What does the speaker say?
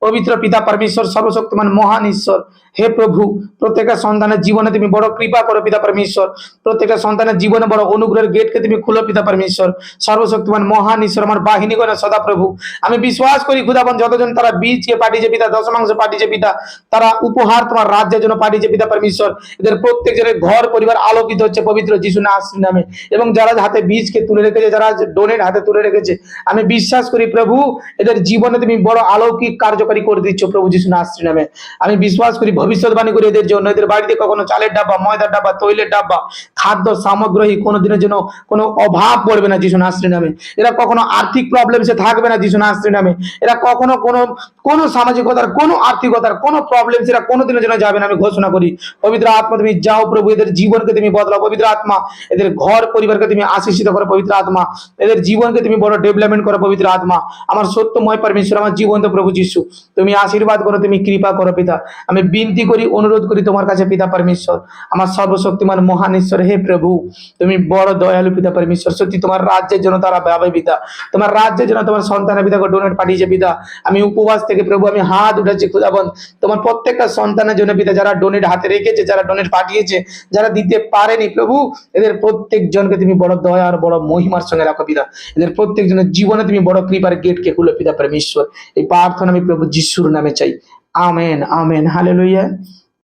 পবিত্র পিতা পরমেশ্বর, সর্বশক্তিমান মহান ঈশ্বর। হে প্রভু, প্রত্যেকটা সন্তানের জীবনে তুমি বড় কৃপা করো পিতা পরমেশ্বর। প্রত্যেকটা সন্তানের জীবনে বড় অনুগ্রহের গেটকে তুমি খুলো পিতা পরমেশ্বর। সর্বশক্তিমান মহান ঈশ্বর, আমার বাহিনী করে সদা প্রভু। আমি বিশ্বাস করি, খুদাবন, যতজন তারা বীজকে পাঠিয়েছে পিতা দশমাংশ পাঠিয়েছে পিতা, তারা উপহার তোমার রাজ্যের জন্য পাঠিয়েছে পিতা পরমেশ্বর। এদের প্রত্যেক জনের ঘর, পরিবার আলোকিত হচ্ছে পবিত্র যিশু নাসির নামে। এবং যারা হাতে বীজকে তুলে রেখেছে, যারা ডোনেট হাতে তুলে রেখেছে, আমি বিশ্বাস করি প্রভু, এদের জীবনে তুমি বড় আলৌকিক কার্যকারী করে দিচ্ছ প্রভু যিশু নাস্ত্রী নামে। আমি বিশ্বাস করি, ভবিষ্যৎবাণী করে এদের জন্য। এদের বাড়িতে কখনো চালের ডাব্বা, ময়দার ডাব্বা, তৈলের ডাব্বা খাদ্য সামগ্রী কোনো দিনের জন্য কোনো অভাব পড়বে না যিশু নাসরি নামে। এরা কখনো আর্থিক প্রবলেমসে থাকবে না যিশু নাসরি নামে। এরা কখনো কোনো কোনো সামাজিকতার, কোনো আর্থিকতার, কোনো প্রবলেম এরা কোনো দিনের জন্য যাবে না আমি ঘোষণা করি। পবিত্র আত্মা তুমি যাও প্রভু, এদের জীবনকে তুমি বদলাও। পবিত্র আত্মা, এদের ঘর পরিবারকে তুমি আশিসিত করো পবিত্র আত্মা। এদের জীবনকে তুমি বড় ডেভেলপমেন্ট করো পবিত্র আত্মা। আমার সত্যময় পরমেশ্বর আমার জীবন্ত প্রভু যিশু, তুমি আশীর্বাদ করো, তুমি কৃপা করো পিতা। আমি বিনতি করি, অনুরোধ করি তোমার কাছে পিতা পারমেশ্বর। আমার সর্বশক্তিমান মহান হে প্রভু, তুমি বড় দয়ালু পিতা পরমেশ্বর, সত্যি তোমার রাজ্যের জন্য তারা ভাবে পিতা, তোমার রাজ্যের জন্য তোমার সন্তানের পিতাকে ডোনেট পাঠিয়েছে পিতা। আমি উপবাস থেকে প্রভু, আমি হাত উঠেছি খুদাবন তোমার প্রত্যেকটা সন্তানের জন্য পিতা, যারা ডোনেট হাতে রেখেছে, যারা ডোনেট পাঠিয়েছে, যারা দিতে পারেনি, প্রভু, এদের প্রত্যেক জনকে তুমি বড় দয়া আর বড় মহিমার সঙ্গে রাখো পিতা। এদের প্রত্যেক জনের জীবনে তুমি বড় কৃপার গেটকে খুলে পিতা পরমেশ্বর। এই প্রার্থনা আমি প্রভু যিশুর নামে চাই। Amen amen, hallelujah.